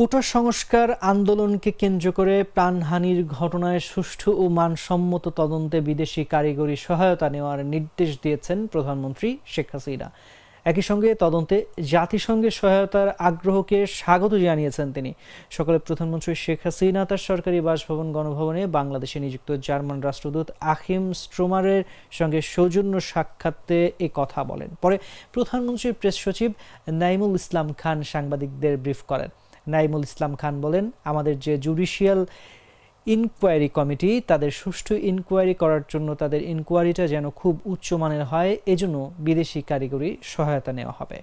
কোটা সংস্কার আন্দোলনকে কেন্দ্র করে প্রাণহানির ঘটনায় সুষ্ঠু ও মানসম্মত তদন্তে বিদেশি কারিগরি সহায়তা নেওয়ার নির্দেশ দিয়েছেন প্রধানমন্ত্রী শেখ হাসিনা। একই সঙ্গে তদন্তে জাতিসংঘের সহায়তার আগ্রহকে স্বাগত জানিয়েছেন তিনি। সকালে প্রধানমন্ত্রী শেখ হাসিনা, তার সরকারি বাসভবন, গণভবনে বাংলাদেশে নিযুক্ত জার্মান রাষ্ট্রদূত আখিম স্ট্রোমারের সঙ্গে সৌজন্য সাক্ষাতে এ কথা বলেন। পরে প্রধানমন্ত্রীর প্রেস সচিব নাইমুল ইসলাম খান সাংবাদিকদের ব্রিফ করেন। নাইমুল ইসলাম খান বলেন, আমাদের যে জুডিশিয়াল ইনকোয়ারি কমিটি তাদের সুষ্ঠু ইনকোয়ারি করার জন্য তাদের ইনকোয়ারিটা যেন খুব উচ্চমানের হয়, এজন্য বিদেশি কারিগরি সহায়তা নেওয়া হবে।